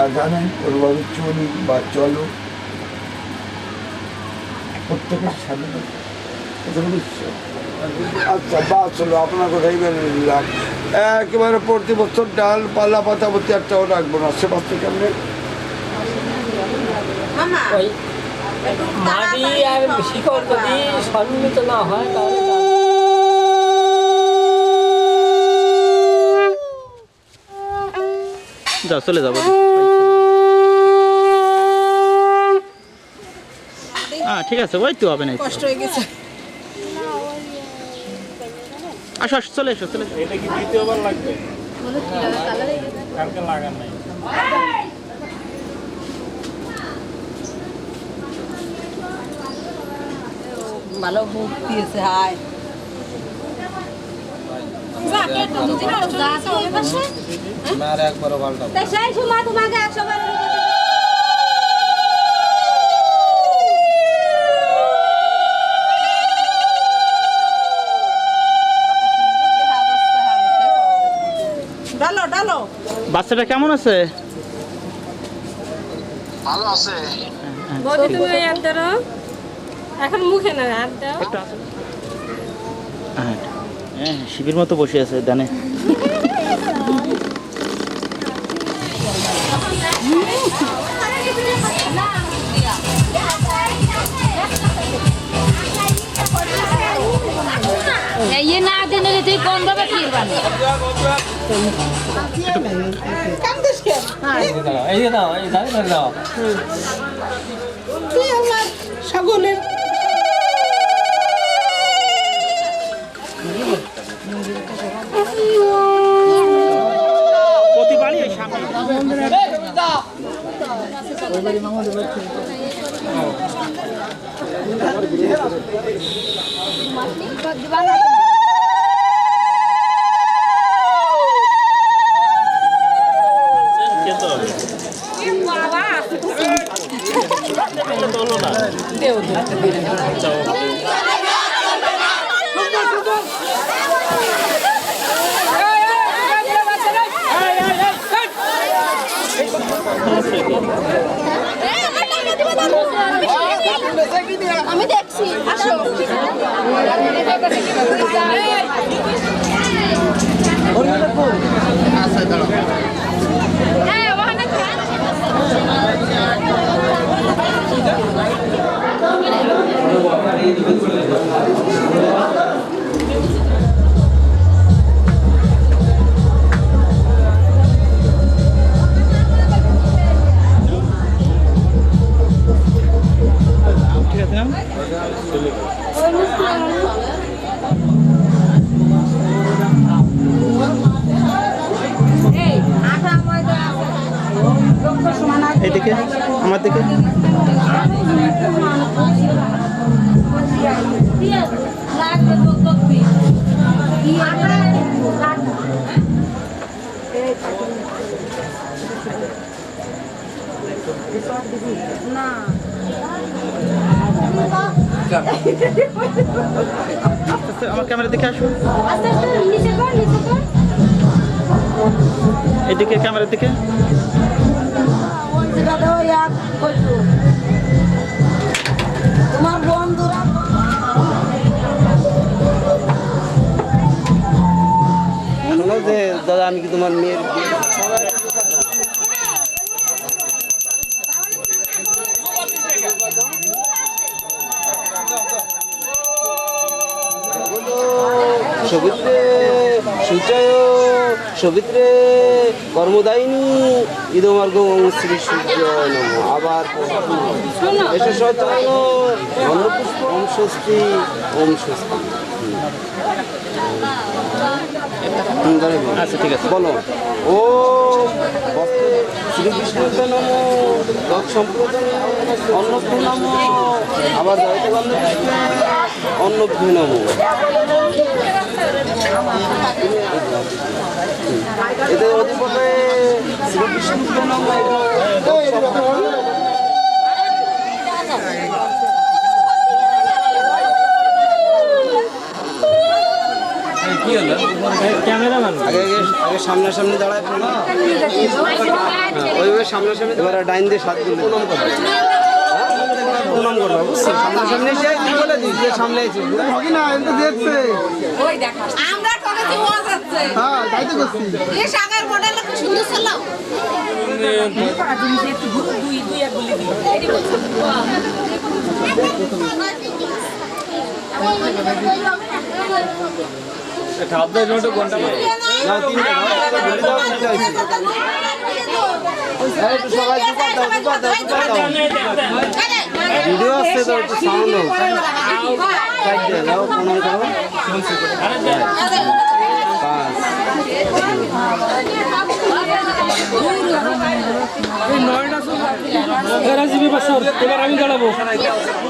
আর জানেন চলি বা চলো। প্রত্যেকের স্বাধীনতা। আচ্ছা বা চলো আপনার কথাই মেনে নিলাম একেবারে প্রতি বছর ডাল পাল্লা পাতা প্রতি একটাও রাখব না। সে মামা ওই মাটি আর শিকড় যদি সম্মিলিত না হয় তাহলে যা চলে যাব। হ্যাঁ ঠিক আছে ওই তো হবে না কষ্ট হয়ে গেছে। আসো আসো চলে এসো চলে এসো। এটা কি দ্বিতীয়বার লাগবে? কালকে লাগান নাই। ভালো মুখ দিয়েছে হায়। সেই সময় তোমাকে একশো বার বাচ্চাটা কেমন আছে? বৌদি তুমি ওই হাত ধরো। এখন মুখে না হাত দাও। হ্যাঁ হ্যাঁ শিবির মতো বসে আছে দানে ये ना देने तुई कौन बाबा फिर बानी কান্দিস কেন এই যে দাও এই দাঁড়িয়ে ধরে দাও তুই আমার ছাগলের প্রতি বাড়ি ওই সামনে খেতে আমি দেখছি আসো। এই দিকে আমার দিকে? আস্তে, আমার ক্যামেরা দিকে আসো। আস্তে আস্তে নিচে কর নিচে কর। এদিকে ক্যামেরার দিকে তোমার বন্ধুরা যে দাদা আমি কি তোমার মেয়ের সবিত্রে কর্মদায়িনী ইদমার্গ শ্রী সূর্য নম। আবার এসে সচয়ন অন্নপুষ্প ওম স্বস্তি ওম স্বস্তি। আচ্ছা ঠিক আছে। বলো। ও শ্রীকৃষ্ণকে নম। দৎ সম্প্রদায় অন্নভূ নম। আবার জয়তে অন্নভূ নম। এদের অধিপতে শ্রীকৃষ্ণকে নম ক্যামেরাম্যান আগে আগে আগে সামনাসামনি দাঁড়ায় ওইভাবে সামনাসামনি এবার ডাইন দিয়ে সাত দিন প্রণাম হ্যাঁ? প্রণাম করবে। বুঝছ সামনাসামনি এসে তুই বলে দিস যে সামনে আছি হবে না এটা দেখছে। আমরা করেছি ও যাচ্ছে হ্যাঁ তাই তো করছি। এই সাগর মডেল কি সুন্দর ছিল? বলে একটু সবাই দুপার দাও দুপার দাও ভিডিও আসছে তো একটু সাউন্ড হোক সাইড দিয়ে দাও পাঁচ দাও সামনাসামনি দাও লাগাইছো তো?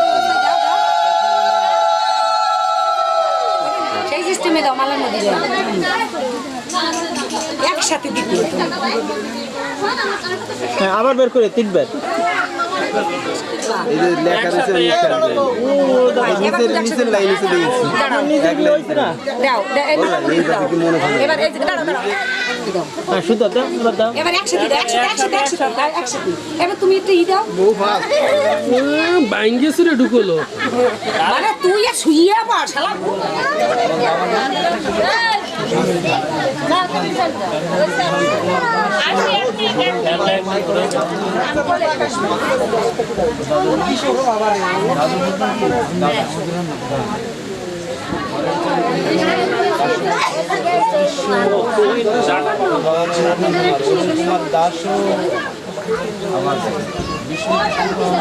সিস্টেমে দাও মালার মধ্যে দাও। একসাথে দিতে হ্যাঁ আবার বের করে তিনবার। এই যে লেখা রয়েছে নিচের নিচের লাইন এসে দিয়েছি এক লাইন না? দাও এবার এই যে দাঁড়াও দাঁড়াও। দাও। হ্যাঁ শুদ্ধ দাও এবার দাও। এবার একসাথে দাও একসাথে একসাথে একসাথে এবার তুমি একটু ই দাও। বউ ফাঁক মানে তুই আর শুইয়া পার শালা। কুমার দাস এদিকে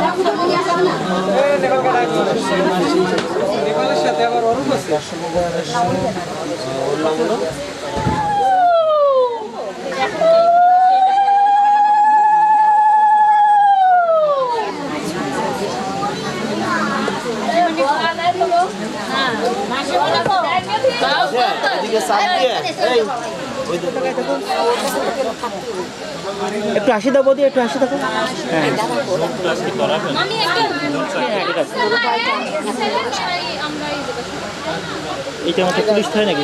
সাপ দিয়ে এই একটু হাসি দাও বৌদি, একটু হাসি দাও। এটা আমাকে পুলিশ থাকে নাকি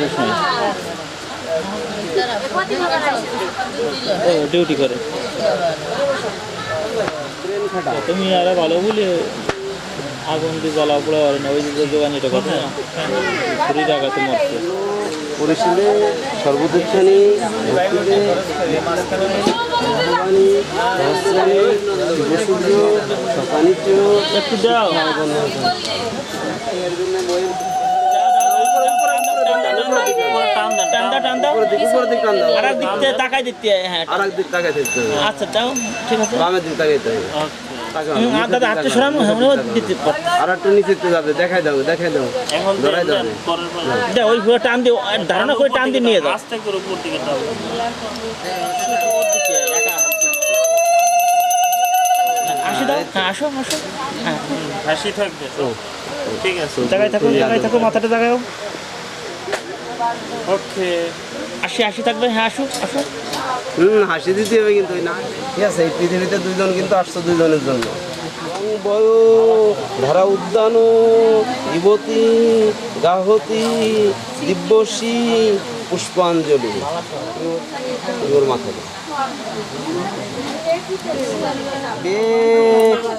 ডিউটি করে। তুমি আরে ভালো বলে আগুন দিয়ে জ্বালা পড়ে পারে না ওই যে এটা কথা না। কুড়ি টাকা তো মরছে শিবসূর্য সকানিচ একটু দাও। হ্যাঁ আচ্ছা দাও ঠিক আছে। বামের দিক তাকাইতে হবে। তাকাও, হুম, আর দাদা হাতটা সরানো হ্যাঁ দিতে আর একটু নিচে যাবে দেখাই দাও দেখাই দাও এখন ধরাই দাও। পরের দে ওই পুরো টান দিয়ে ধারণা করে টান দিয়ে নিয়ে যাও। আস্তে করে উপর দিকে টান। আসো দাও হ্যাঁ আসো আসো। হ্যাঁ। হাসি থাকবে। ঠিক আছে। জায়গায় থাকো জায়গায় থাকো মাথাটা জায়গায় ওকে। আসি আসি থাকবে? হ্যাঁ আসো আসো। হুম হাসি দিতে হবে কিন্তু না? ঠিক আছে এই পৃথিবীতে দুইজন কিন্তু আসছো দুইজনের জন্য। বয় ধরা উদ্যান ইবতী গাহতী দিব্যসী পুষ্পাঞ্জলি। ওর মাথায় বে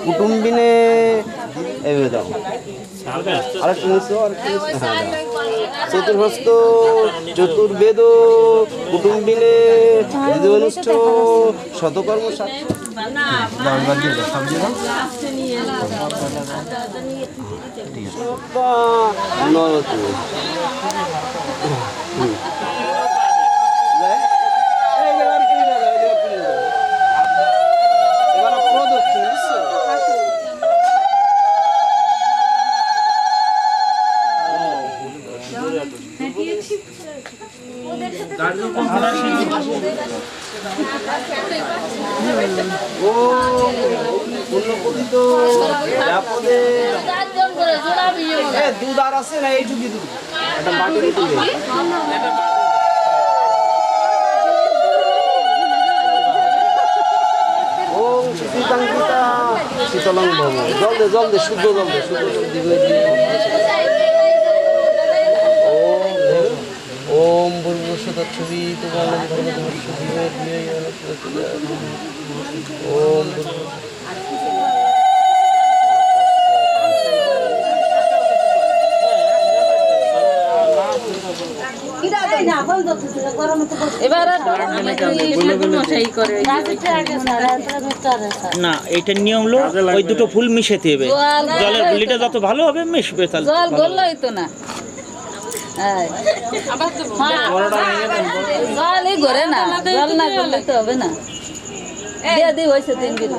কুটুম্বিনে এইভাবে দাও আর নিচু আর চতুর্হস্ত চতুর্বেদ কুটুম্বিনে অনুষ্ঠ শতকর্ম নরতু এবার প্রদক্ষিণ বুঝছ ও আপদে দুধ আর আছে না এইটুকি দুধ একটা গীতা শীতলং ভব জল দে শুদ্ধ জল দে শুদ্ধ জল দিবে ওম দেব ওম ভূর্ভুবস্বতঃ ছবি তোমার ওম না এটা নিয়ম হলো ওই দুটো ফুল মিশাতে হবে। জলের গুলিটা যত ভালো হবে মিশবে তাহলে। জল। তো না। জল এই ঘরে না, জল না করলে তো হবে না। দিয়ে দিয়ে হয়েছে তিন কিলো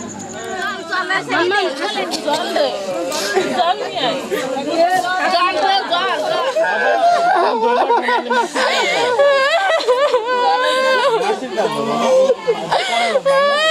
慢慢看嘞，转的，转的，转的，转的。哈哈哈哈哈！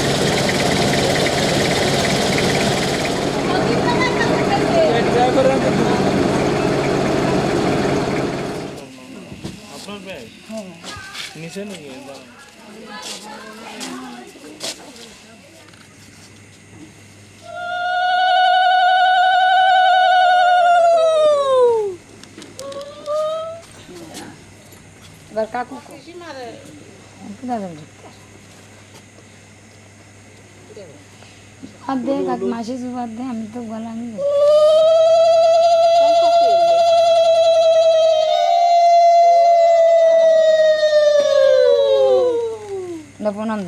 নিচে নাকি এবার কাকু বাদ দে কাক মাসি বাদ দে আমি তো গলা আমি দাও প্রণাম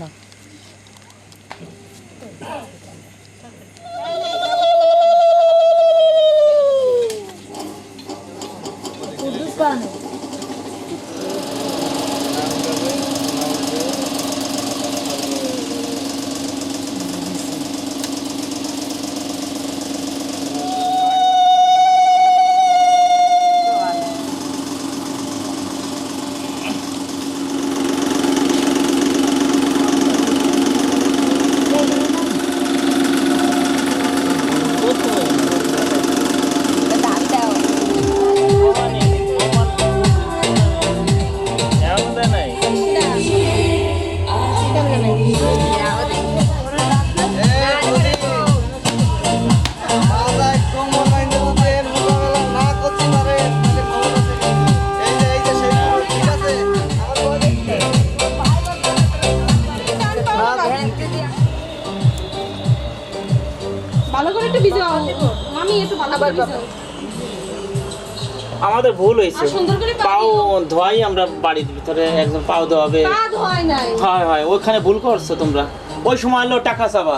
আমাদের ভুল হয়েছে। সুন্দর পাও ধোয়াই আমরা বাড়ির ভিতরে একদম পাও দেওয়াবে পা ধোয় নাই। হয় হয় ওইখানে ভুল করছ তোমরা। ওই সময় এলো টাকা চাবা।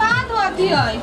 পা হয়।